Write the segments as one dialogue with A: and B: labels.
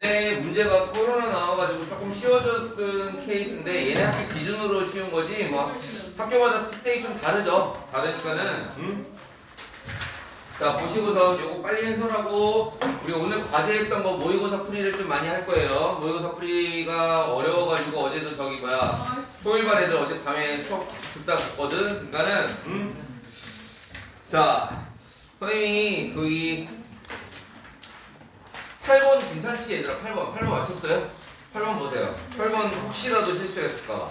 A: 네, 문제가 코로나 나와가지고 조금 쉬워졌은 케이스인데 얘네 학교 기준으로 쉬운 거지 뭐 학교마다 특색이 좀 다르죠. 다르니까는 음? 자 보시고서 요거 빨리 해설하고 우리 오늘 과제했던 거 모의고사 풀이를 좀 많이 할 거예요. 모의고사 풀이가 어려워가지고 어제도 저기 뭐야 토요일반 애들 어제 밤에 수업 듣다 갔거든. 그러니까는 음? 자 선생님이 거기 8번 괜찮지 얘들아 8번 8번 맞췄어요? 8번 보세요 8번 혹시라도 실수했을까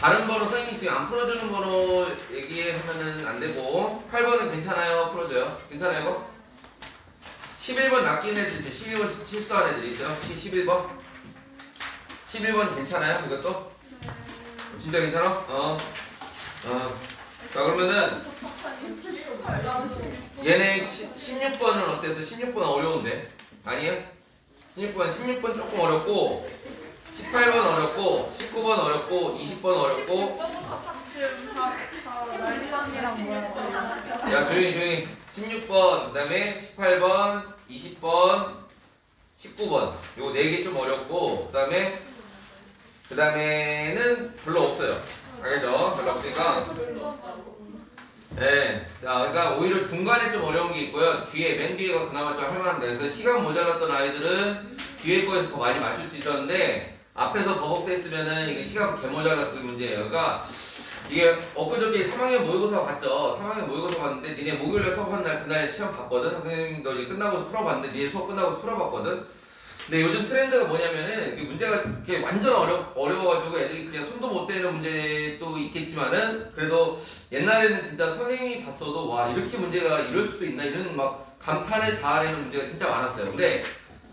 A: 다른 번호 선생님이 지금 안 풀어주는 번호 얘기하면은 안 되고 8번은 괜찮아요 풀어줘요 괜찮아요 이거? 11번 낚인 애들 있죠 11번 실수한 애들 있어요 혹시 11번? 11번 괜찮아요 이것도? 진짜 괜찮아? 어. 어. 자 그러면은 얘네 16번은 어땠어? 16번 어려운데? 아니에요? 16번, 16번 조금 어렵고 18번 어렵고 19번 어렵고 20번 어렵고 야 조용히 조용히 16번 그 다음에 18번 20번 19번 요거 4개 좀 어렵고 그 다음에 그 다음에는 별로 없어요 알겠죠? 별로 없으니까 네, 자, 그러니까 오히려 중간에 좀 어려운 게 있고요. 뒤에 맨 뒤에가 그나마 좀 할만합니다. 그래서 시간 모자랐던 아이들은 뒤에 거에서 더 많이 맞출 수 있었는데 앞에서 버벅댔으면은 이게 시간 개 모자랐을 문제예요. 그러니까 이게 엊그저께 3학년 모의고사 봤죠. 3학년 모의고사 봤는데 니네 목요일에 수업한 날 그날 시험 봤거든. 선생님도 이제 끝나고 풀어봤는데 니네 수업 끝나고 풀어봤거든. 근데 요즘 트렌드가 뭐냐면은 문제가 완전 어려 어려워가지고 애들이 그냥 손도 못 대는 문제도 있겠지만은 그래도 옛날에는 진짜 선생님이 봤어도 와 이렇게 문제가 이럴 수도 있나 이런 막 감탄을 자아내는 문제가 진짜 많았어요. 근데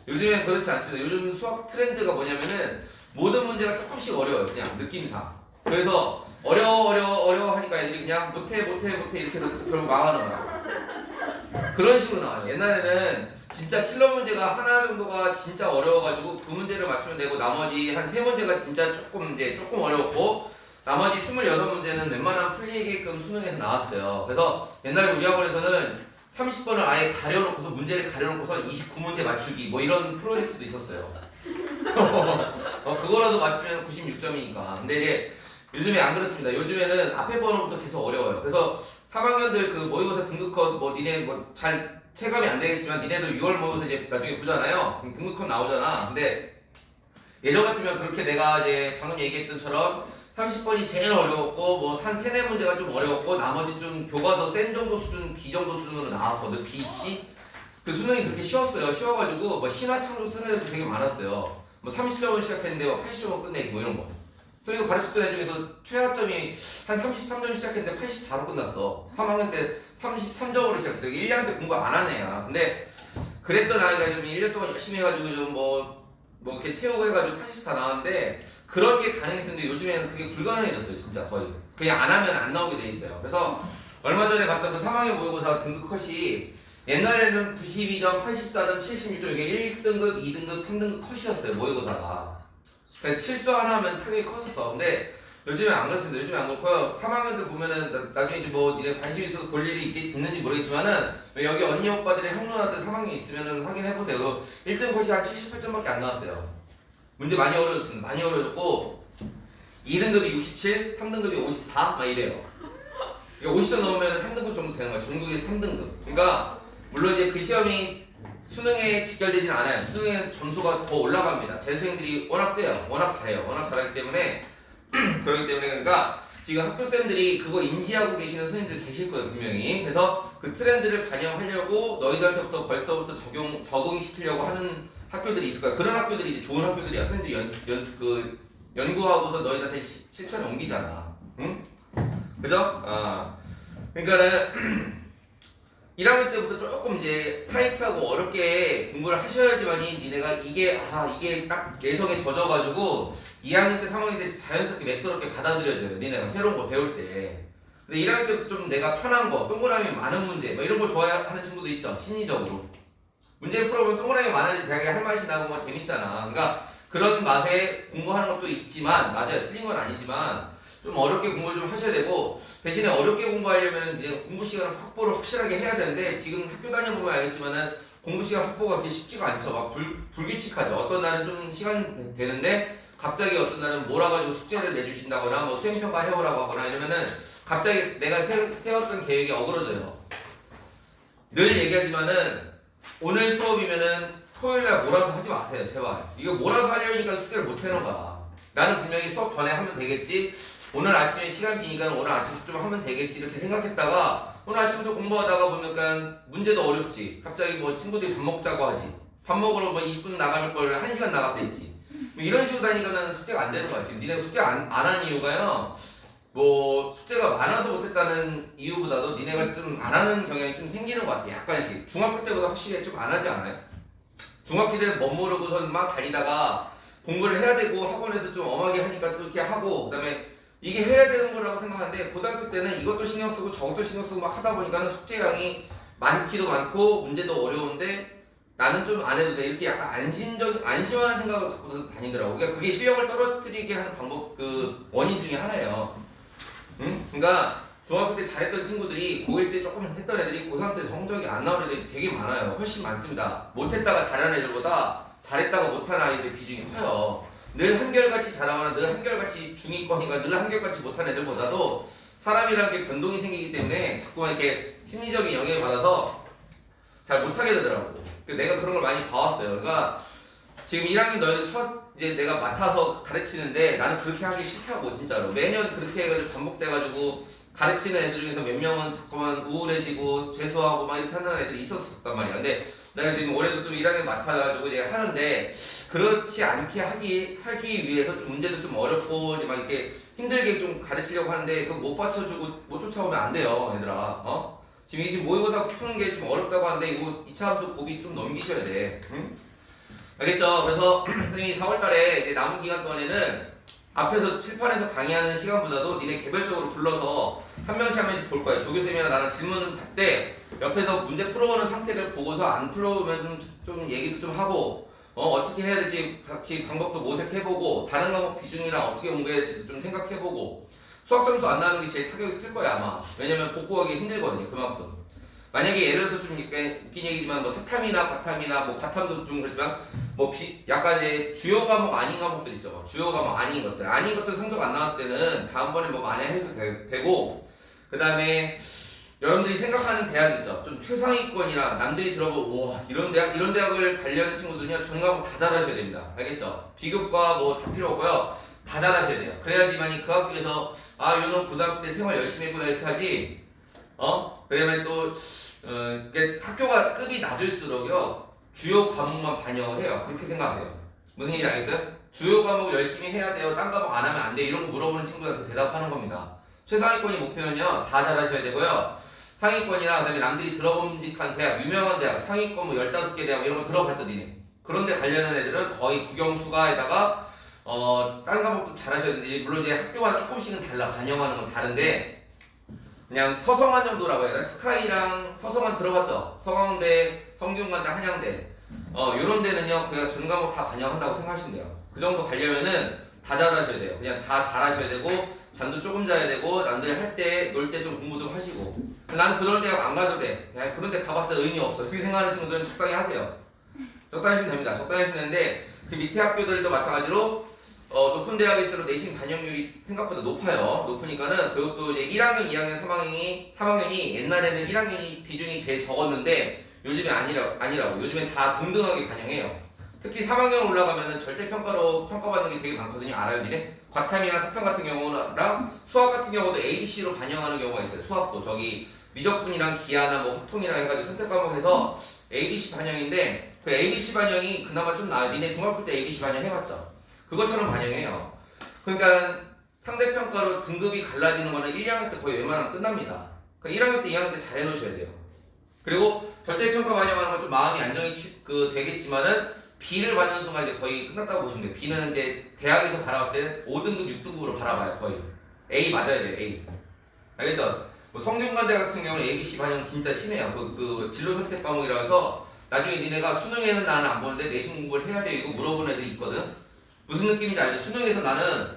A: 요즘엔 그렇지 않습니다. 요즘 수학 트렌드가 뭐냐면은 모든 문제가 조금씩 어려워요. 그냥 느낌상. 그래서 어려워 어려워 어려워 하니까 애들이 그냥 못해 못해 못해 이렇게 해서 결국 망하는 거야. 그런 식으로 나와요. 옛날에는 진짜 킬러 문제가 하나 정도가 진짜 어려워가지고 그 문제를 맞추면 되고 나머지 한 세 문제가 진짜 조금 이제 조금 어려웠고 나머지 26문제는 웬만하면 풀리게끔 수능에서 나왔어요. 그래서 옛날에 우리 학원에서는 30번을 아예 가려놓고서 문제를 가려놓고서 29문제 맞추기 뭐 이런 프로젝트도 있었어요. 어, 그거라도 맞추면 96점이니까. 근데 이제 요즘에 안 그렇습니다. 요즘에는 앞에 번호부터 계속 어려워요. 그래서 3학년들 그 모의고사 등급컷 뭐 니네 뭐 잘 체감이 안 되겠지만 니네도 6월 모의고사 이제 나중에 보잖아요. 등급컷 나오잖아. 근데 예전 같으면 그렇게 내가 이제 방금 얘기했던처럼 30번이 제일 어려웠고 뭐 한 세네 문제가 좀 어려웠고 나머지 좀 교과서 센 정도 수준 B 정도 수준으로 나왔거든 B, C 그 수능이 그렇게 쉬웠어요. 쉬워가지고 뭐 신화 창조 쓰는 애도 되게 많았어요. 뭐 30점을 시작했는데 뭐 80점을 끝내기 뭐 이런 거. 선생님 가르쳤던 애 중에서 최하점이 한 33점 시작했는데 84로 끝났어. 3학년 때 33점으로 시작했어요 1년 때 공부 안한 애야. 근데 그랬던 아이가 좀 1년 동안 열심히 해가지고 좀 뭐 뭐 이렇게 채우고 해가지고 84 나왔는데 그런 게 가능했었는데 요즘에는 그게 불가능해졌어요 진짜 거의. 그냥 안 하면 안 나오게 돼 있어요. 그래서 얼마 전에 봤던 그 3학년 모의고사 등급 컷이 옛날에는 92점, 84점, 76점 이게 1등급, 2등급, 3등급 컷이었어요 모의고사가. 그러니까 실수 하나 하면 타격이 컸었어. 근데 요즘에 안 그렇습니다. 요즘에 안 그렇고요. 3학년들 보면은 나, 나중에 이제 뭐 니네 관심 있어서 볼 일이 있, 있는지 모르겠지만은 여기 언니 오빠들의 형 누나들 3학년 있으면은 확인해보세요. 1등 컷이 한 78점밖에 안 나왔어요 문제 많이 어려졌습니다. 많이 어려졌고 2등급이 67, 3등급이 54, 막 이래요. 그러니까 50점 넘으면 3등급 정도 되는 거야. 전국에서 3등급. 그러니까 물론 이제 그 시험이 수능에 직결되진 않아요. 수능에 점수가 더 올라갑니다. 재수생들이 워낙 세요. 워낙 잘해요. 워낙 잘하기 때문에 그렇기 때문에 그러니까 지금 학교 쌤들이 그거 인지하고 계시는 선생님들 계실 거예요 분명히. 그래서 그 트렌드를 반영하려고 너희들한테부터 벌써부터 적용 적응시키려고 하는 학교들이 있을 거야. 그런 학교들이 이제 좋은 학교들이야. 선생님들이 연습 연습 그 연구하고서 너희들한테 시, 실천에 옮기잖아. 응? 그죠? 아. 그러니까는 1학년 때부터 조금 이제 타이트하고 어렵게 공부를 하셔야지만이 니네가 이게 아 이게 딱 내성에 젖어가지고 2학년 때 3학년 때 자연스럽게 매끄럽게 받아들여져요. 니네가 새로운 거 배울 때. 근데 1학년 때부터 좀 내가 편한 거, 동그라미 많은 문제, 뭐 이런 걸 좋아하는 친구도 있죠. 심리적으로. 문제를 풀어보면 동그라미 많아야지 되게 할 맛이 나고 뭐 재밌잖아. 그러니까 그런 맛에 공부하는 것도 있지만 맞아요. 틀린 건 아니지만 좀 어렵게 공부를 좀 하셔야 되고 대신에 어렵게 공부하려면 내가 공부 시간을 확보를 확실하게 해야 되는데 지금 학교 다녀보면 알겠지만은 공부 시간 확보가 그렇게 쉽지가 않죠. 막 불, 불규칙하죠. 어떤 날은 좀 시간 되는데 갑자기 어떤 날은 몰아가지고 숙제를 내주신다거나 뭐 수행평가 해오라고 하거나 이러면은 갑자기 내가 세, 세웠던 계획이 어그러져요. 늘 얘기하지만은 오늘 수업이면은 토요일 날 몰아서 하지 마세요. 제발. 이거 몰아서 하려니까 숙제를 못 해놓은 거야. 나는 분명히 수업 전에 하면 되겠지. 오늘 아침에 시간 비니까 오늘 아침부터 좀 하면 되겠지 이렇게 생각했다가 오늘 아침부터 공부하다가 보니까 문제도 어렵지. 갑자기 뭐 친구들이 밥 먹자고 하지. 밥 먹으러 뭐 20분 나갈 걸 1시간 나갔다 있지. 뭐 이런 식으로 다니면은 숙제가 안 되는 거야. 지금 니네 숙제 안 안 한 이유가요. 뭐 숙제가 많아서 못했다는 이유보다도 니네가 좀 안 하는 경향이 좀 생기는 것 같아. 약간씩. 중학교 때보다 확실히 좀 안 하지 않아요? 중학교 때는 못 모르고선 막 다니다가 공부를 해야 되고 학원에서 좀 엄하게 하니까 또 이렇게 하고 그다음에 이게 해야 되는 거라고 생각하는데 고등학교 때는 이것도 신경 쓰고 저것도 신경 쓰고 막 하다 보니까는 숙제량이 많기도 많고 문제도 어려운데 나는 좀 안 해도 돼 이렇게 약간 안심적 안심하는 생각을 갖고 다니더라고. 그러니까 그게 실력을 떨어뜨리게 하는 방법 그 원인 중에 하나예요. 응? 그러니까 중학교 때 잘했던 친구들이 고1 때 조금 했던 애들이 고3 때 성적이 안 나오는 애들이 되게 많아요. 훨씬 많습니다. 못했다가 잘하는 애들보다 잘했다가 못하는 아이들 비중이 커요. 늘 한결같이 잘하거나 늘 한결같이 중위권이가 늘 한결같이 못하는 애들보다도 사람이라는 게 변동이 생기기 때문에 자꾸만 이렇게 심리적인 영향을 받아서 잘 못하게 되더라고. 그 내가 그런 걸 많이 봐왔어요. 그러니까 지금 1학년 너희들 첫 이제 내가 맡아서 가르치는데 나는 그렇게 하기 싫다고 진짜로 매년 그렇게 해가지고 반복돼가지고 가르치는 애들 중에서 몇 명은 자꾸만 우울해지고 재수하고 막 이렇게 하는 애들이 있었단 말이야. 근데 내가 지금 올해도 좀 1학년 맡아가지고 이제 하는데 그렇지 않게 하기 하기 위해서 문제도 좀 어렵고 이제 막 이렇게 힘들게 좀 가르치려고 하는데 그거 못 받쳐주고 못 쫓아오면 안 돼요, 얘들아. 어? 지금 이게 지금 모의고사 푸는 게 좀 어렵다고 하는데 이거 2차 함수 고비 좀 넘기셔야 돼. 응? 알겠죠? 그래서 선생님이 4월달에 이제 남은 기간 동안에는 앞에서 칠판에서 강의하는 시간보다도 니네 개별적으로 불러서 한 명씩 한 명씩 볼 거야. 조교쌤이랑 나랑 질문 할때 옆에서 문제 풀어오는 상태를 보고서 안 풀어오면 좀, 좀 얘기도 좀 하고 어, 어떻게 해야 될지 같이 방법도 모색해보고 다른 과목 비중이랑 어떻게 공부해야 될지 좀 생각해보고 수학 점수 안 나오는 게 제일 타격이 클 거야 아마 왜냐면 복구하기 힘들거든요 그만큼 만약에 예를 들어서 좀 웃긴 얘기지만 뭐 세탐이나 과탐이나 뭐 과탐도 좀 그렇지만 뭐 비, 약간 이제 주요 과목 아닌 과목들 있죠. 뭐 주요 과목 아닌 것들. 아닌 것들 성적 안 나왔을 때는 다음번에 뭐 만회해도 되- 되고 그 다음에 여러분들이 생각하는 대학 있죠. 좀 최상위권이라 남들이 들어보 우와 이런 대학 이런 대학을 가려는 친구들은요 전 과목 다 잘하셔야 됩니다. 알겠죠? 비교과 뭐 다 필요 없고요. 다 잘하셔야 돼요. 그래야지만이 그 학교에서 아 요놈 고등학교 때 생활 열심히 했구나 이렇게 하지 어? 그러면 또 어, 학교가 급이 낮을수록요 주요 과목만 반영을 해요. 그렇게 생각하세요. 무슨 얘기인지 알겠어요? 주요 과목 열심히 해야 돼요. 딴 과목 안 하면 안 돼. 이런 거 물어보는 친구한테 대답하는 겁니다. 최상위권이 목표는요 다 잘하셔야 되고요. 상위권이나 그다음에 남들이 들어봄직한 대학, 유명한 대학, 상위권 뭐 15개 대학 이런 거 들어봤죠, 니네. 그런데 가려는 애들은 거의 국영수가에다가 어, 딴 과목도 잘하셔야 되는데 물론 이제 학교마다 조금씩은 달라 반영하는 건 다른데 그냥 서성한 정도라고 해야 되나? 스카이랑 서성한 들어봤죠? 서강대, 성균관대, 한양대. 어 요런 데는요 그냥 전 과목 다 반영한다고 생각하시면 돼요. 그 정도 가려면은 다 잘하셔야 돼요. 그냥 다 잘하셔야 되고 잠도 조금 자야 되고 남들 할 때 놀 때 좀 공부 좀 하시고. 난 그런 대학 안 가도 돼. 야, 그런 데 가봤자 의미 없어. 그렇게 생각하는 친구들은 적당히 하세요. 적당히 하시면 됩니다. 적당히 하시면 되는데 그 밑에 학교들도 마찬가지로 어, 높은 대학일수록 내신 반영률이 생각보다 높아요. 높으니까는 그것도 이제 1학년, 2학년, 3학년이 3학년이 옛날에는 1학년이 비중이 제일 적었는데 요즘에 아니라 아니라고. 요즘엔 다 동등하게 반영해요. 특히 3학년 올라가면은 절대 평가로 평가받는 게 되게 많거든요. 알아요, 니네? 과탐이나 사탐 같은 경우랑 수학 같은 경우도 A, B, C로 반영하는 경우가 있어요. 수학도 저기 미적분이랑 기하나 뭐 확통이랑 해가지고 선택 과목에서 A, B, C 반영인데 그 A, B, C 반영이 그나마 좀 나아요. 니네 중학교 때 A, B, C 반영 해봤죠? 그것처럼 반영해요. 그러니까 상대평가로 등급이 갈라지는 거는 1, 2학년 때 거의 웬만하면 끝납니다. 그러니까 1학년 때, 2학년 때 잘 해놓으셔야 돼요. 그리고 절대평가 반영하는 건 좀 마음이 안정이 취- 그 되겠지만은 B를 받는 순간 이제 거의 끝났다고 보시면 돼요. B는 이제 대학에서 바라봤을 때 5등급, 6등급으로 바라봐요, 거의. A 맞아야 돼요, A. 알겠죠? 뭐 성균관대 같은 경우는 A, B, C 반영 진짜 심해요. 그, 그 진로 선택 과목이라서 나중에 니네가 수능에는 나는 안 보는데 내신 공부를 해야 돼. 이거 물어보는 애들이 있거든. 무슨 느낌인지 알죠? 수능에서 나는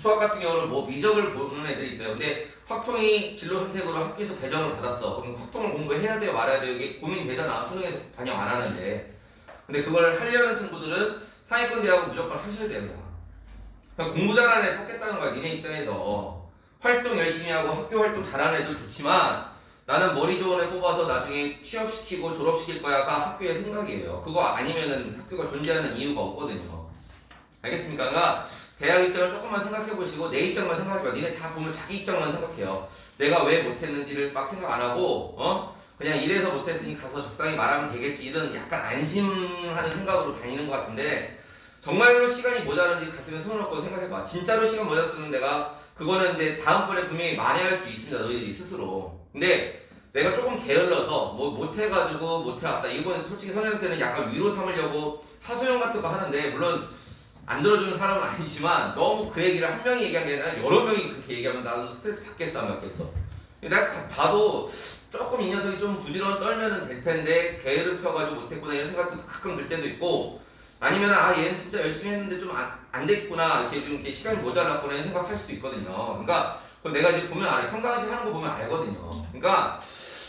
A: 수학 같은 경우는 뭐 미적을 보는 애들이 있어요. 근데 확통이 진로 선택으로 학교에서 배정을 받았어. 그럼 확통을 공부해야 돼요, 말아야 돼요? 이게 고민이 되잖아. 수능에서 반영 안 하는데. 근데 그걸 하려는 친구들은 상위권 대학은 무조건 하셔야 됩니다. 공부 잘하는 애 뽑겠다는 거야, 니네 입장에서. 활동 열심히 하고 학교 활동 잘하는 애도 좋지만 나는 머리 좋은 애 뽑아서 나중에 취업시키고 졸업시킬 거야가 학교의 생각이에요. 그거 아니면은 학교가 존재하는 이유가 없거든요. 알겠습니까? 그러니까 대학 입장을 조금만 생각해 보시고 내 입장만 생각하지 마. 니네 다 보면 자기 입장만 생각해요. 내가 왜 못했는지를 막 생각 안 하고 어 그냥 이래서 못했으니 가서 적당히 말하면 되겠지 이런 약간 안심하는 생각으로 다니는 것 같은데 정말로 시간이 모자란지 가슴에 손을 얹고 생각해봐. 진짜로 시간 모자랐으면 내가 그거는 이제 다음번에 분명히 만회할 수 있습니다. 너희들이 스스로. 근데 내가 조금 게을러서 뭐 못해가지고 못해왔다. 이건 솔직히 선생님한테는 약간 위로 삼으려고 하소연 같은 거 하는데 물론 안 들어주는 사람은 아니지만 너무 그 얘기를 한 명이 얘기한 게 아니라 여러 명이 그렇게 얘기하면 나도 스트레스 받겠어 안 받겠어. 내가 다- 봐도 조금 이 녀석이 좀 부지런 떨면은 될 텐데 게으름 펴가지고 못했구나 이런 생각도 가끔 들 때도 있고 아니면 아 얘는 진짜 열심히 했는데 좀안 됐구나 이렇게 좀 이렇게 시간이 모자랐구나 이런 생각할 수도 있거든요. 그러니까 그걸 내가 이제 보면 알아 평상시 하는 거 보면 알거든요. 그러니까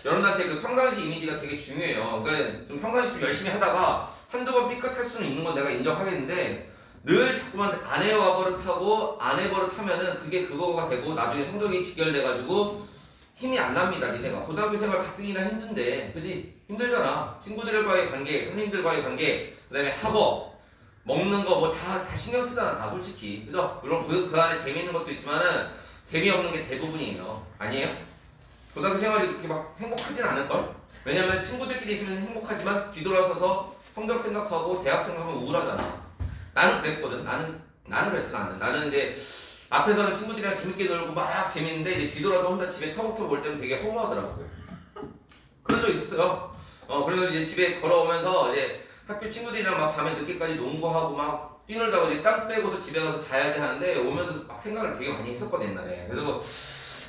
A: 여러분한테 그 평상시 이미지가 되게 중요해요. 그러니까 좀 평상시 좀 열심히 하다가 한두 번 삐끗할 수는 있는 건 내가 인정하겠는데 늘 자꾸만 아내와 버릇하고 아내 버릇하면은 그게 그거가 되고 나중에 성적이 직결돼가지고 힘이 안 납니다 니네가. 고등학교 생활 가뜩이나 힘든데. 그지? 힘들잖아. 친구들과의 관계 선생님들과의 관계 그 다음에 학업 먹는 거 뭐 다 다 신경 쓰잖아 다 솔직히. 그죠? 물론 그, 그 안에 재미있는 것도 있지만은 재미없는 게 대부분이에요. 아니에요? 고등학교 생활이 그렇게 막 행복하진 않을걸? 왜냐면 친구들끼리 있으면 행복하지만 뒤돌아서서 성적 생각하고 대학 생각하면 우울하잖아 나는 그랬거든 나는 나는 그랬어 나는 나는 이제 앞에서는 친구들이랑 재밌게 놀고 막 재밌는데 이제 뒤돌아서 혼자 집에 터벅터벅 올 때는 되게 허무하더라고요. 그런 적 있었어요. 어 그래서 이제 집에 걸어오면서 이제 학교 친구들이랑 막 밤에 늦게까지 농구하고 막 뛰놀다가 이제 땀 빼고서 집에 가서 자야지 하는데 오면서 막 생각을 되게 많이 했었거든 옛날에. 그래서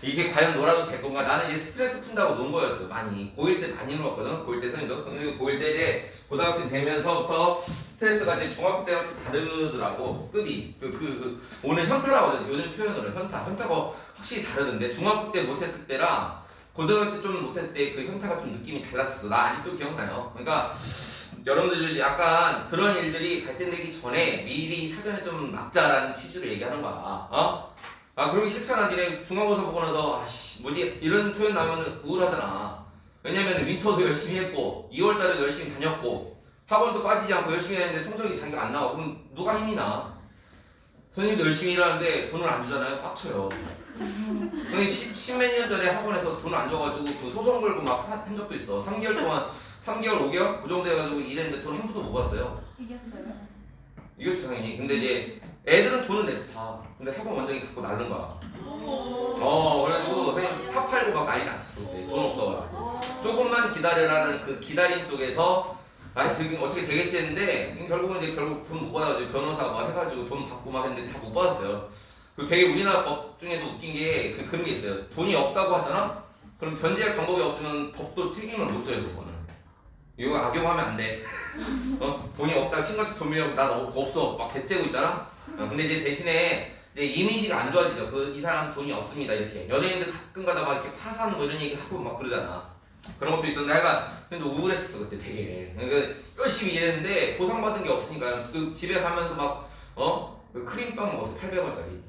A: 이게 과연 놀아도 될 건가? 나는 이제 스트레스 푼다고 논 거였어 많이. 고1 때 많이 놀았거든. 고1 때. 근데 고1 때 이제 고등학생 되면서부터 스트레스가 이제 중학교 때랑 좀 다르더라고. 급이. 그, 그, 그, 오늘 현타라고 하거든. 요즘 표현으로 현타. 현타가 확실히 다르던데. 중학교 때 못했을 때랑 고등학교 때 좀 못했을 때 그 현타가 좀 느낌이 달랐었어. 나 아직도 기억나요. 그러니까 여러분들 약간 그런 일들이 발생되기 전에 미리 사전에 좀 막자라는 취지로 얘기하는 거야. 어? 아 그러기 싫잖아. 니네 중간고사 보고 나서 아씨 뭐지 이런 표현 나오면 우울하잖아. 왜냐면 윈터도 열심히 했고 2월달에도 열심히 다녔고 학원도 빠지지 않고 열심히 했는데 성적이 자기가 안 나와. 그럼 누가 힘이 나? 선생님도 열심히 일하는데 돈을 안 주잖아요. 빡쳐요. 형이 십몇 년 전에 학원에서 돈을 안 줘가지고 그 소송 걸고 막 한 적도 있어. 3개월 동안 3개월 5개월 그 정도 해가지고 일했는데 돈 한 푼도 못 받았어요.
B: 이겼어요?
A: 이겼죠 당연히. 근데 이제 애들은 돈을 냈어 다. 근데 학원 원장이 갖고 날른 거야. 어 그래가지고 선생님 차 팔고 막 난리 났어. 그때 돈 없어가지고. 조금만 기다려라는 그 기다림 속에서 아 그게 어떻게 되겠지 했는데 결국은 이제 결국 돈 못 받아가지고 변호사 막 해가지고 돈 받고 막 했는데 다 못 받았어요. 그 되게 우리나라 법 중에서 웃긴 게 그 그런 게 있어요. 돈이 없다고 하잖아. 그럼 변제할 방법이 없으면 법도 책임을 못 져요 그거는. 이거 악용하면 안 돼. 어 돈이 없다 친구한테 돈 빌려고 나 너- 더 없어 막 배째고 있잖아. 어, 근데 이제 대신에 이제 이미지가 안 좋아지죠. 그 이 사람 돈이 없습니다 이렇게 연예인들 가끔가다 막 이렇게 파산 뭐 이런 얘기 하고 막 그러잖아. 그런 것도 있었는데 내가 근데 우울했었어 그때 되게. 그러니까 열심히 일했는데 보상 받은 게 없으니까 그 집에 가면서 막 어 그 크림빵 먹었어 800원짜리.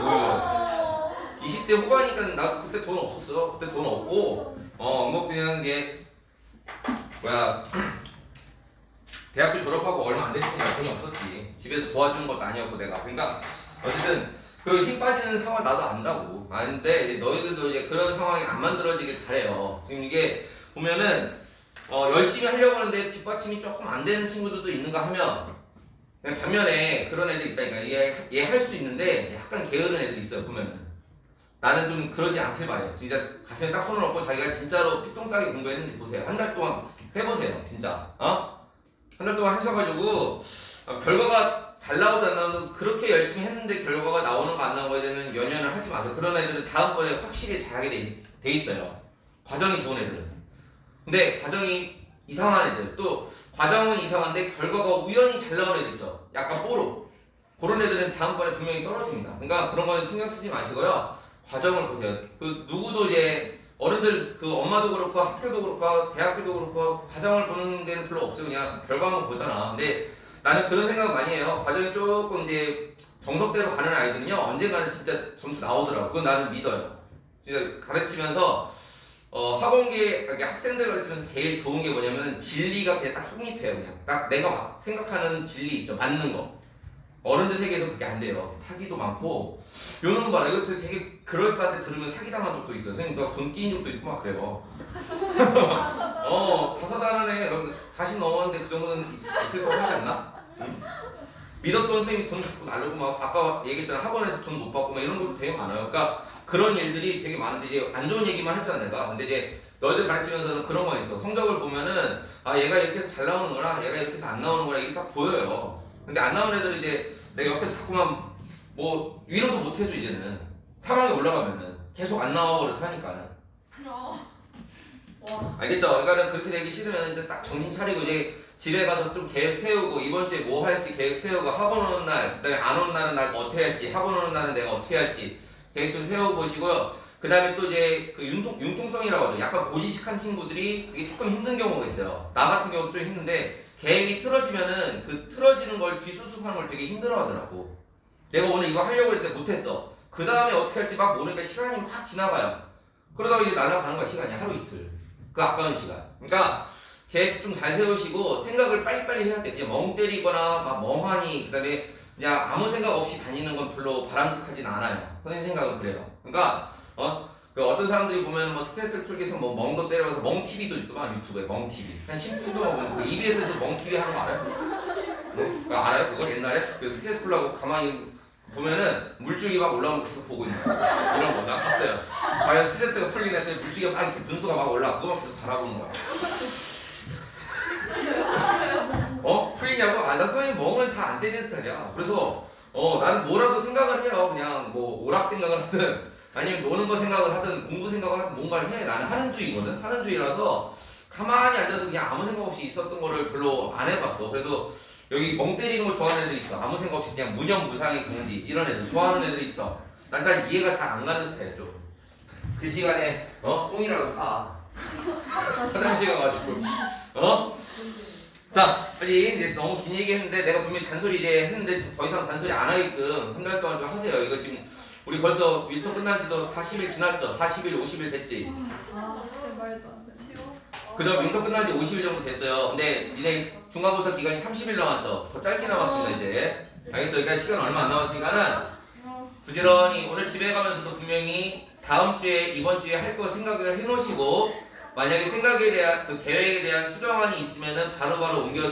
A: 우울. 20대 후반이니까 나도 그때 돈 없었어. 그때 돈 없고 어뭐 그냥 이게 뭐야 대학교 졸업하고 얼마 안 됐으니까 돈이 없었지. 집에서 도와주는 것도 아니었고 내가. 그러니까 어쨌든 그 힘 빠지는 상황 나도 안다고. 아는데 너희들도 이제 그런 상황이 안 만들어지길 바래요. 지금 이게 보면은 어, 열심히 하려고 하는데 뒷받침이 조금 안 되는 친구들도 있는가 하면 반면에 그런 애들 있다니까 얘얘할수 있는데 약간 게으른 애들 있어요 보면은 나는 좀 그러지 않길 바래요 진짜 가슴에 딱 손을 얹고 자기가 진짜로 피똥싸게 공부했는지 보세요 한 달 동안 해보세요 진짜 어? 한 달 동안 하셔가지고 어, 결과가 잘 나오든 안 나오든 그렇게 열심히 했는데 결과가 나오는 거 안 나오는 거에 대해서는 연연을 하지 마세요. 그런 애들은 다음번에 확실히 잘하게 돼, 있, 돼 있어요. 과정이 좋은 애들은. 근데 과정이 이상한 애들. 또 과정은 이상한데 결과가 우연히 잘 나오는 애들 있어. 약간 뽀로. 그런 애들은 다음번에 분명히 떨어집니다. 그러니까 그런 거는 신경 쓰지 마시고요. 과정을 보세요. 그 누구도 이제 어른들 그 엄마도 그렇고 학교도 그렇고 대학교도 그렇고 과정을 보는 데는 별로 없어요. 그냥 결과만 보잖아. 근데 나는 그런 생각 많이 해요. 과정이 조금 이제 정석대로 가는 아이들은요 언젠가는 진짜 점수 나오더라고. 그건 나는 믿어요. 진짜 가르치면서 어, 학원계 그러니까 학생들 가르치면서 제일 좋은 게 뭐냐면 진리가 그냥 딱 성립해요. 그냥 딱 내가 막 생각하는 진리 있죠. 맞는 거. 어른들 세계에서 그게 안 돼요. 사기도 많고 요놈 거 봐라. 이것도 되게 그럴싸한데 들으면 사기당한 적도 있어요. 선생님 너돈 끼인 적도 있고 막 그래요. 어 다사다난해. 40 넘었는데 그 정도는 있, 있을 거 하지 않나? 응? 믿었던 선생님이 돈 자꾸 날르고 막 아까 얘기했잖아 학원에서 돈 못 받고 막 이런 것도 되게 많아요. 그러니까 그런 일들이 되게 많은데 이제 안 좋은 얘기만 했잖아 내가. 근데 이제 너희들 가르치면서는 그런 거 있어. 성적을 보면은 아 얘가 이렇게 해서 잘 나오는구나, 얘가 이렇게 해서 안 나오는구나 이게 딱 보여요. 근데 안 나오는 애들은 이제 내가 옆에서 자꾸만 뭐 위로도 못 해줘 이제는 상황이 올라가면은 계속 안 나와 버릇하니까는.
B: 와.
A: 알겠죠? 그러니까는 그렇게 되기 싫으면 이제 딱 정신 차리고 이제 집에 가서 좀 계획 세우고 이번 주에 뭐 할지 계획 세우고 학원 오는 날, 그다음에 안 오는 날은 나 어떻게 할지, 학원 오는 날은 내가 어떻게 할지 계획 좀 세워보시고요. 그다음에 또 이제 그 융통 융통성이라고 하죠. 약간 고지식한 친구들이 그게 조금 힘든 경우가 있어요. 나 같은 경우도 좀 힘든데 계획이 틀어지면은 그 틀어지는 걸 뒷수습하는 걸 되게 힘들어하더라고. 내가 오늘 이거 하려고 했는데 못했어. 그 다음에 어떻게 할지 막 모르니까 시간이 확 지나가요. 그러다가 이제 날아가는 거야 시간이 하루 이틀. 그 아까운 시간. 그러니까 계획 좀 잘 세우시고 생각을 빨리빨리 해야 돼. 그냥 멍 때리거나 막 멍하니 그다음에 그냥 아무 생각 없이 다니는 건 별로 바람직하진 않아요. 선생님 생각은 그래요. 그러니까 어. 그 어떤 사람들이 보면 뭐 스트레스를 풀기 위해서 뭐 멍도 때려서 멍 TV도 있더만 유튜브에 멍 TV 한 10분 동안 그 EBS에서 멍 TV 하는 거 알아요? 응? 그거 알아요? 그거 옛날에 그 스트레스 풀라고 가만히 보면은 물줄기 막 올라오는 거 계속 보고 있는 거 이런 거 나 봤어요. 과연 스트레스가 풀리긴 했더니 물줄기가 막 이렇게 분수가 막 올라 그거 만 계속 바라보는 거야. 어? 풀리냐고? 아, 나 선생님 멍을 잘 안 때리는 스타일이야. 그래서, 어, 나는 뭐라도 생각을 해요. 그냥 뭐, 오락 생각을 하든, 아니면 노는 거 생각을 하든, 공부 생각을 하든, 뭔가를 해. 나는 하는 주의거든? 하는 주의라서, 가만히 앉아서 그냥 아무 생각 없이 있었던 거를 별로 안 해봤어. 그래서, 여기 멍 때리는 거 좋아하는 애들 있어. 아무 생각 없이 그냥 무념무상의 경지. 이런 애들 좋아하는 애들 있어. 난 잘 이해가 잘 안 가는 스타일이야, 좀. 그 시간에, 어? 똥이라도 싸. 화장실 가가지고, 어? 자, 빨리 이제 너무 긴 얘기 했는데 내가 분명히 잔소리 이제 했는데 더 이상 잔소리 안 하게끔 한 달 동안 좀 하세요. 이거 지금 우리 벌써 윈터 끝난 지도 40일 지났죠? 40일, 50일 됐지?
B: 아, 진짜 말도 안 돼.
A: 그죠? 윈터 끝난 지 50일 정도 됐어요. 근데 니네 중간고사 기간이 30일 남았죠? 더 짧게 남았습니다, 이제. 알겠죠? 그러니까 시간 얼마 안 남았으니까는 부지런히 오늘 집에 가면서도 분명히 다음 주에, 이번 주에 할 거 생각을 해 놓으시고 만약에 생각에 대한 그 계획에 대한 수정안이 있으면은 바로바로 옮겨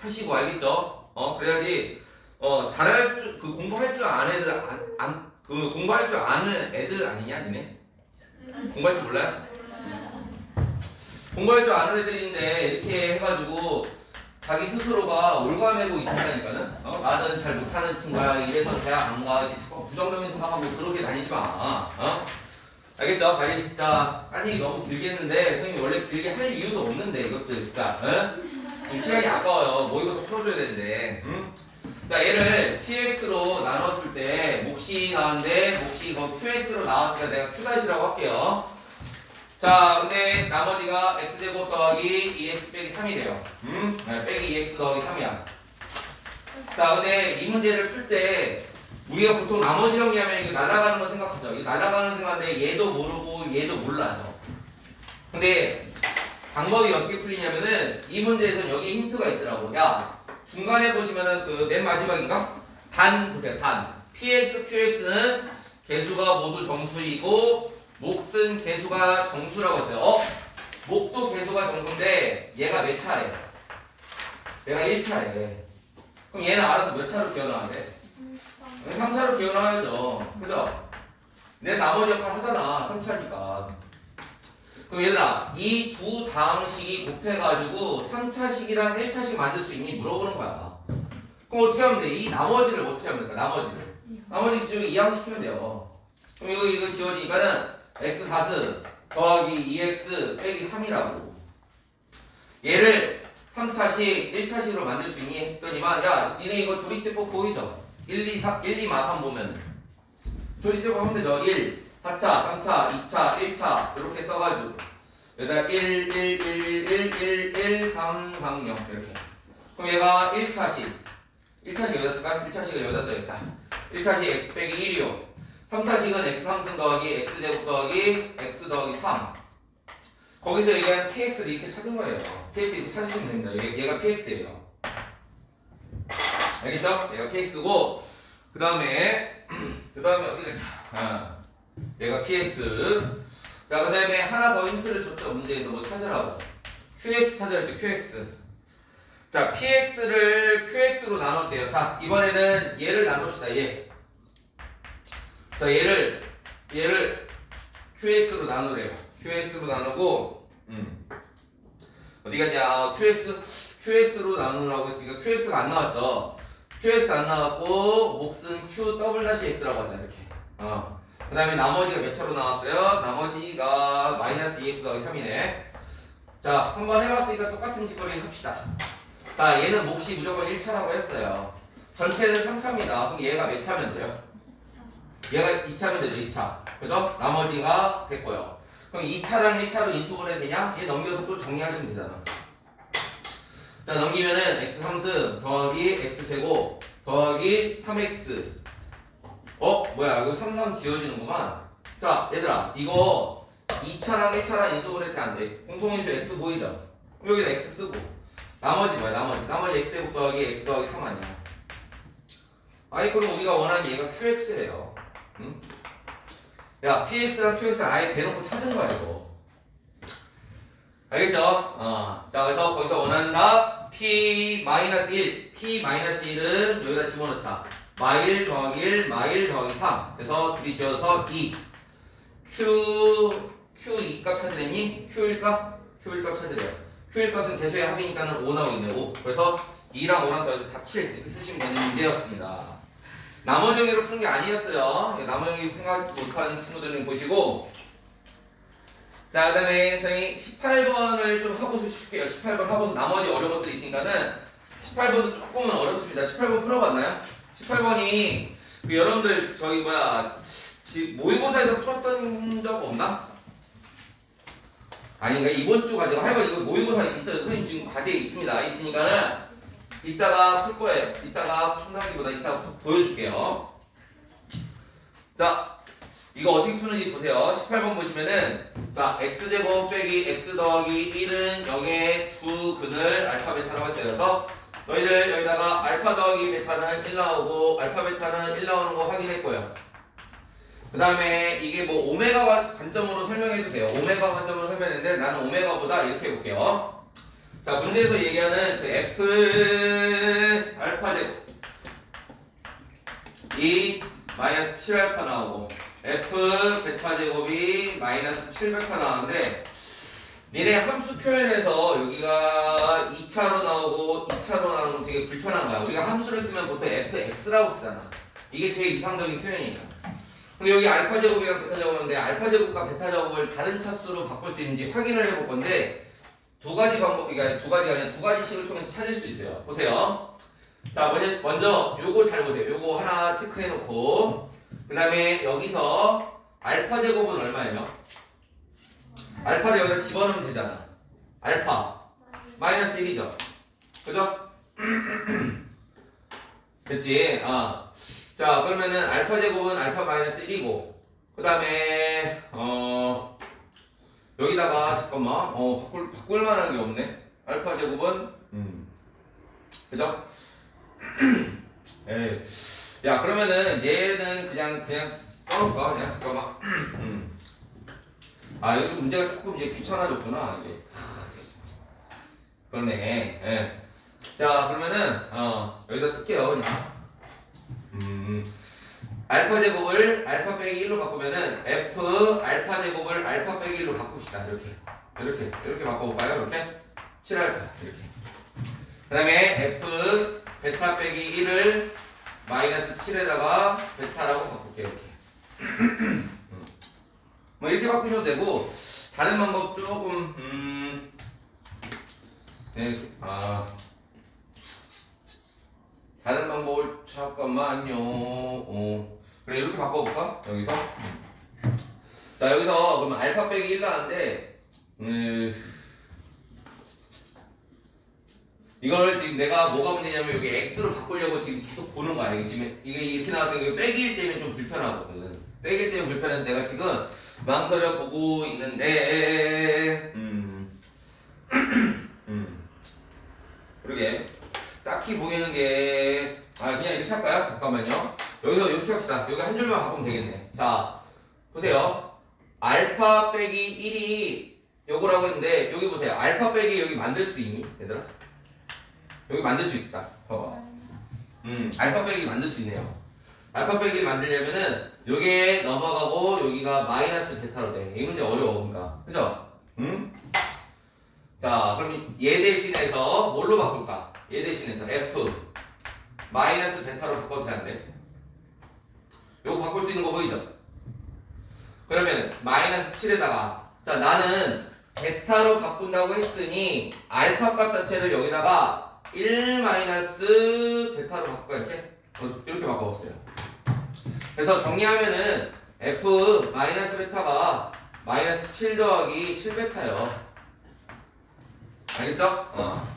A: 타시고 알겠죠? 어 그래야지 어 잘할 줄 그 공부할 줄 아는 애들 안그 공부할 줄 아는 애들 아니냐 니네? 공부할 줄 몰라요? 공부할 줄 아는 애들인데 이렇게 해가지고 자기 스스로가 올가매고 있다니까는 어? 나는 잘 못하는 친구야 이래서 대학 안 가 자꾸 부정적인 생각하고 그렇게 다니지 마 어? 알겠죠? 빨리 진짜 딴 얘기 너무 길게 했는데 선생님이 원래 길게 할 이유도 없는데 이것들 진짜 어? 지금 시간이 아까워요 모의고사 풀어줘야 되는데 응? 자 얘를 px로 나눴을 때 몫이 나왔는데 몫이 이거 qx로 나왔으니까 내가 q-이라고 할게요 자 근데 나머지가 x제곱 더하기 2x 빼기 3이 돼요 음? 네, 빼기 2x 더하기 3이야 자 근데 이 문제를 풀때 우리가 보통 나머지 정리하면 이거 날아가는 거 생각하죠 이거 날아가는 생각인데 얘도 모르고 얘도 몰라요 근데 방법이 어떻게 풀리냐면은 이 문제에서는 여기 힌트가 있더라고 야 중간에 보시면은 그 맨 마지막인가? 단 보세요 단 px, qx는 개수가 모두 정수이고 몫은 개수가 정수라고 했어요 어? 목도 개수가 정수인데 얘가 몇 차례? 얘가 1차례 그럼 얘는 알아서 몇 차로 기어나야 돼? 3차로 기어나야죠 그죠? 내 나머지 역할 하잖아 3차니까 그럼 얘들아 이 두 다항식이 곱해가지고 3차식이랑 1차식 만들 수 있니? 물어보는 거야 그럼 어떻게 하면 돼? 이 나머지를 어떻게 하면 될까? 나머지를 나머지 지금 이항시키면 돼요 그럼 이거 이거 지워지니까는 x 4스 더하기 2x 빼기 3이라고 얘를 3차식 1차식으로 만들 수 있니? 했더니만 야 니네 이거 조리제법 보이죠? 1, 2, 3, 1, 2, 마, 3 보면 조리제법 하면 되죠 1, 4차, 3차, 2차, 1차 이렇게 써가지고. 여기다 1, 1, 1, 1, 1, 1, 1, 3, 3, 0 이렇게. 그럼 얘가 1차식 1차식 여기다 쓸까? 1차식을 여기다 써야겠다. 1차식 x 빼기 1이요. 3차식은 x 3승 더하기 x 제곱 더하기 x 더하기 3 거기서 얘기한 px를 이렇게 찾은 거예요. px 이렇게 찾으시면 됩니다. 얘, 얘가 px예요 알겠죠? 얘가 px고 그 다음에 그 다음에 어디가 아, 얘가 px 자그 다음에 하나 더 힌트를 줬죠 문제에서. 뭐 찾으라고. Qx 했죠 qx. 자 px를 qx로 나눴대요. 자 이번에는 얘를 나눕시다 얘자 얘를 얘를 qx로 나누래요. Qx로 나누고 음. 어디 갔냐? 어, qx qx로 나누라고 했으니까 qx가 안 나왔죠 qx 안 나왔고 몫은 q 더블 다시 x라고 하자 이렇게 어. 그 다음에 나머지가 몇 차로 나왔어요? 나머지가 마이너스 2x 더하기 3이네 자 한번 해봤으니까 똑같은 짓거리 합시다 자 얘는 몫이 무조건 1차라고 했어요 전체는 3차입니다 그럼 얘가 몇 차면 돼요? 얘가 2차면 되죠 2차 그죠? 나머지가 됐고요 그럼 2차랑 1차로 인수분해 되냐? 얘 넘겨서 또 정리하시면 되잖아 자 넘기면은 x 3승 더하기 x 제곱 더하기 3x 어? 뭐야 이거 3, 3 지워지는구만 자 얘들아 이거 2차랑 1차랑 인수분해 돼 안돼 공통인수 x 보이죠? 여기다 x 쓰고 나머지 뭐야 나머지 나머지 x 제곱 더하기 x 더하기 3 아니야 아니 그럼 우리가 원하는 얘가 qx래요 응? 야 px랑 qx랑 아예 대놓고 찾은 거야 이거 알겠죠? 어. 자 그래서 거기서 원하는 답 p 1 p 1은 여기다 집어넣자. 마일 더하기 1 마일 더하기 3 그래서 둘이 지어서 2 q q 2 값 찾으랬니? q 1 값? q 1 값 찾으래요. Q 1 값은 개수의 합이니까는 5 나오겠네 5 그래서 2랑 5랑 더해서 답 7 이렇게 쓰시면 되는 문제였습니다. 나머지로 푸는 게 아니었어요. 나머지 생각 못하는 친구들은 보시고 자, 그 다음에 선생님이 18번을 좀 하고서 쉴게요. 18번 하고서 나머지 어려운 것들이 있으니까는 18번도 조금은 어렵습니다. 18번 풀어봤나요? 18번이 그 여러분들 저기 뭐야 지- 모의고사에서 풀었던 적 없나? 그러니까 이번 주 과제가 하여간 이거 모의고사 있어요. 선생님 지금 과제에 있습니다. 있으니까는 이따가 풀 거예요. 이따가 푼다기보다 이따가 보- 보여줄게요. 자, 이거 어떻게 푸는지 보세요. 18번 보시면은 자 x제곱 빼기 x 더하기 1은 0의 두 근을 알파 베타라고 했어요. 그래서 너희들 여기다가 알파 더하기 베타는 1 나오고 알파 베타는 1 나오는 거 확인했고요. 그 다음에 이게 뭐 오메가 관- 관점으로 설명해도 돼요. 오메가 관점으로 설명했는데 나는 오메가보다 이렇게 해볼게요. 자 문제에서 얘기하는 그 f 알파 제곱 이 마이너스 7알파 나오고 f 베타 제곱이 마이너스 7베타 나왔는데 니네 함수 표현에서 여기가 2차로 나오고 2차로 나오는 건 되게 불편한 거야. 우리가 함수를 쓰면 보통 fx라고 쓰잖아. 이게 제일 이상적인 표현이니까. 근데 여기 알파 제곱이랑 베타 제곱인데 알파 제곱과 베타 제곱을 다른 차수로 바꿀 수 있는지 확인을 해볼 건데 두 가지 방법, 그러니까 두 가지가 아니라 두 가지 식을 통해서 찾을 수 있어요. 보세요. 자, 먼저, 먼저 요거 잘 보세요. 요거 하나 체크해 놓고 그 다음에 여기서 알파 제곱은 얼마예요? 알파를 여기다 집어넣으면 되잖아. 알파 마이너스 1이죠. 그죠? 됐지? 아. 자 그러면은 알파 제곱은 알파 마이너스 1이고 그 다음에 어 여기다가 잠깐만 어 바꿀 바꿀 만한 게 없네. 알파 제곱은 음 그죠? 에이. 야 그러면은 얘는 그냥 그냥 써볼까? 그냥 잠깐만 음. 아 여기 문제가 조금 이제 귀찮아졌구나 이게. 그러네. 예. 자 그러면은 어 여기다 쓸게요 그냥. 음. 알파 제곱을 알파 빼기 1로 바꾸면은 f 알파 제곱을 알파 빼기 1로 바꿉시다. 이렇게. 이렇게. 이렇게 바꿔볼까요? 이렇게? 7알파. 이렇게. 그 다음에 f 베타 빼기 1을 마이너스 7에다가 베타라고 바꿀게요 이렇게. 음. 뭐 이렇게 바꾸셔도 되고 다른 방법 조금 음. 네, 아. 다른 방법을 잠깐만요. 어 그래 이렇게 바꿔볼까? 여기서? 자 여기서 그러면 알파 빼기 1 나왔는데 음, 이걸 지금 내가 뭐가 문제냐면 여기 x로 바꾸려고 지금 계속 보는 거야. 이게 지금 이게 이렇게 나왔으니까 빼기일 때면 좀 불편하거든. 빼기일 때면 불편해서 내가 지금 망설여 보고 있는데 음. 음. 그러게 딱히 보이는 게 아 그냥 이렇게 할까요? 잠깐만요. 여기서 이렇게 합시다. 여기 한 줄만 바꾸면 되겠네. 자 보세요. 알파 빼기 1이 요거라고 했는데 여기 보세요. 알파 빼기 여기 만들 수 있니? 얘들아? 여기 만들 수 있다. 봐봐. 음, 알파 빼기 만들 수 있네요. 알파 빼기 만들려면은 여기에 넘어가고 여기가 마이너스 베타로 돼. 이 문제 어려워, 그러니까. 그죠? 응? 자, 그럼 얘 대신해서 뭘로 바꿀까? 얘 대신해서 f 마이너스 베타로 바꿔도 되는데. 요거 바꿀 수 있는 거 보이죠? 그러면 마이너스 7에다가 자 나는 베타로 바꾼다고 했으니 알파 값 자체를 여기다가 1 마이너스 베타로 바꿔 이렇게 어, 이렇게 바꿔봤어요. 그래서 정리하면은 f 마이너스 베타가 마이너스 7 더하기 7 베타요. 알겠죠? 어.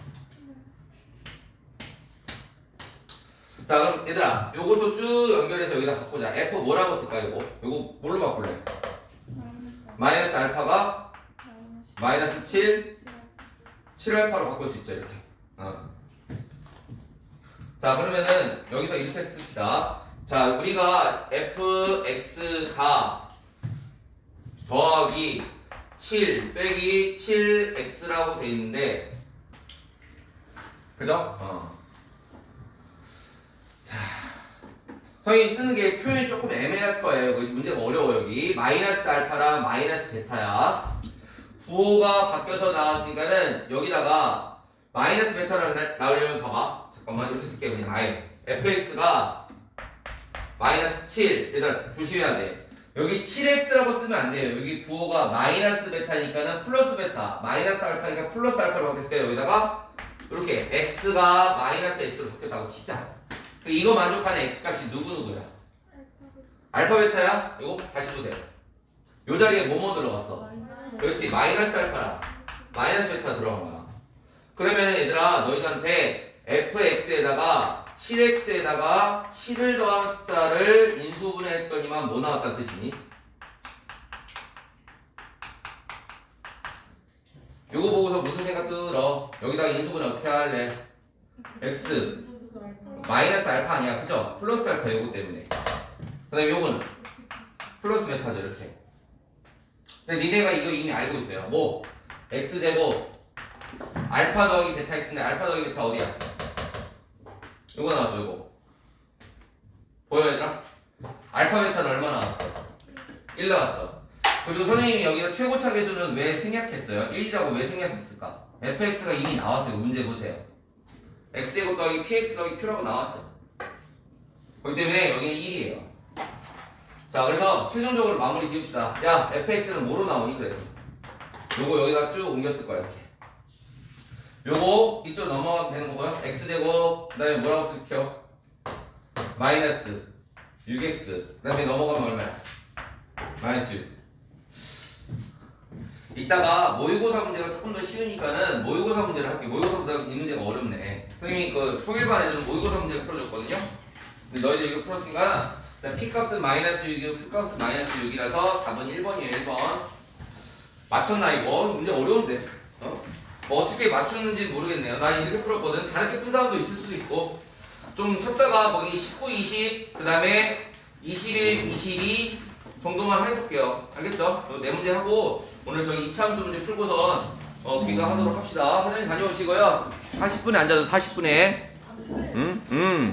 A: 자 그럼 얘들아 요것도 쭉 연결해서 여기다 바꾸자. f 뭐라고 쓸까 이거? 요거 뭘로 바꿀래? 마이너스 알파가 마이너스 7 7알파로 바꿀 수 있죠 이렇게 어. 자 그러면은 여기서 이렇게 씁시다. 자 우리가 fx가 더하기 7 빼기 7x라고 돼 있는데 그죠? 어. 자 선생님 쓰는 게 표현이 조금 애매할 거예요. 그 문제가 어려워 여기. 마이너스 알파랑 마이너스 베타야. 부호가 바뀌어서 나왔으니까는 여기다가 마이너스 베타를 나- 나오려면 봐봐 이렇게 쓸게 그냥 아예 fx가 마이너스 7 얘들아 조심해야 돼. 여기 7x라고 쓰면 안 돼요. 여기 부호가 마이너스 베타니까는 플러스 베타. 마이너스 알파니까 플러스 알파로 바뀌었으니까 여기다가 이렇게 x가 마이너스 x로 바뀌었다고 치자. 그 이거 만족하는 x 값이 누구누구야? 알파 베타야? 이거 다시 보세요. 요 자리에 뭐뭐 들어갔어? 그렇지 마이너스 알파라. 마이너스 베타 들어간 거야. 그러면 얘들아 너희들한테 fx에다가 7x에다가 7을 더한 숫자를 인수분해했더니만 뭐 나왔다는 뜻이니? 요거 보고서 무슨 생각 들어? 여기다가 인수분해 어떻게 할래? x 마이너스 알파 아니야 그죠? 플러스 알파 요거 때문에 그 다음에 요거는 플러스 베타죠 이렇게 근데 니네가 이거 이미 알고 있어요. 뭐 x제곱 알파 더하기 베타 x인데 알파 더하기 베타 어디야? 요거 나왔죠 요거 보여 얘들아? 알파 베타는 얼마 나왔어? 1 나왔죠. 그리고 선생님이 여기서 최고차 계수는 왜 생략했어요? 1이라고 왜 생략했을까? fx가 이미 나왔어요. 문제 보세요. x제곱 더하기 px 더하기 q라고 나왔죠. 그렇기 때문에 여기는 1이에요. 자 그래서 최종적으로 마무리 지읍시다. 야 fx는 뭐로 나오니? 그래서 요거 여기다 쭉 옮겼을 거야 이렇게 요거 이쪽 넘어가면 되는 거고요 x제곱 그 다음에 뭐라고 쓸게요 마이너스 6x 그 다음에 넘어가면 얼마야 마이너스 6 이따가 모의고사 문제가 조금 더 쉬우니까는 모의고사 문제를 할게요 모의고사보다 이 문제가 어렵네 선생님이 그 토일반 애들은 모의고사 문제를 풀어줬거든요 근데 너희들 이거 풀었으니까 자, P값은 마이너스 6이고 Q값은 마이너스 6이라서 답은 1번이에요, 1번. 맞췄나, 이거? 문제 어려운데. 어? 뭐 어떻게 맞추는지 모르겠네요. 나 이렇게 풀었거든. 다르게 푼 사람도 있을 수도 있고. 좀 쳤다가 거기 19, 20, 그 다음에 21, 22 정도만 해볼게요. 알겠죠? 어, 네 문제 하고 오늘 저기 2차함수 문제 풀고선 어, 귀가하도록 합시다. 사장님 다녀오시고요. 40분에 앉아서 40분에. 응? 응.